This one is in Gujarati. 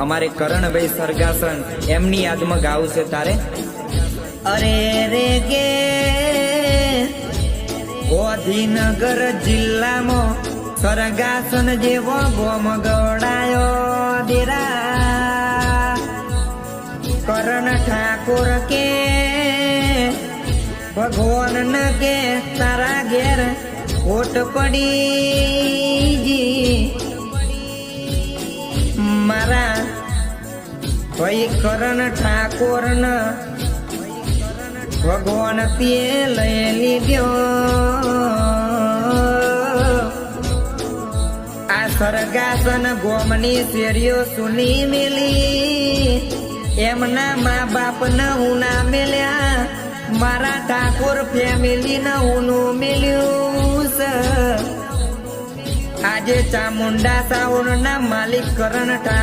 અમારે કરણભાઈ સરગાસન એમની યાદમાં ગાવું છે તારે? અરે રે ગે. ગોધીનગર જિલ્લામાં સરગાસન જેવો ગોમ ગવડાયો દેરા. કરણ ઠાકોર કે ભગવાન કે તારા ઘેર ખોટ પડી. ભાઈ કરણ ઠાકોર ભગવાન તે લઈ લીધો. આ સરગાસન ગોમની શેરીઓ સુની મેલી. એમના મા બાપ ન હું ના મેલ્યા. મારા ઠાકોર ફેમિલી ન હું મેલ્યું આજે ચામુંડા સાવર ના માલિક કરણ ઠાકોર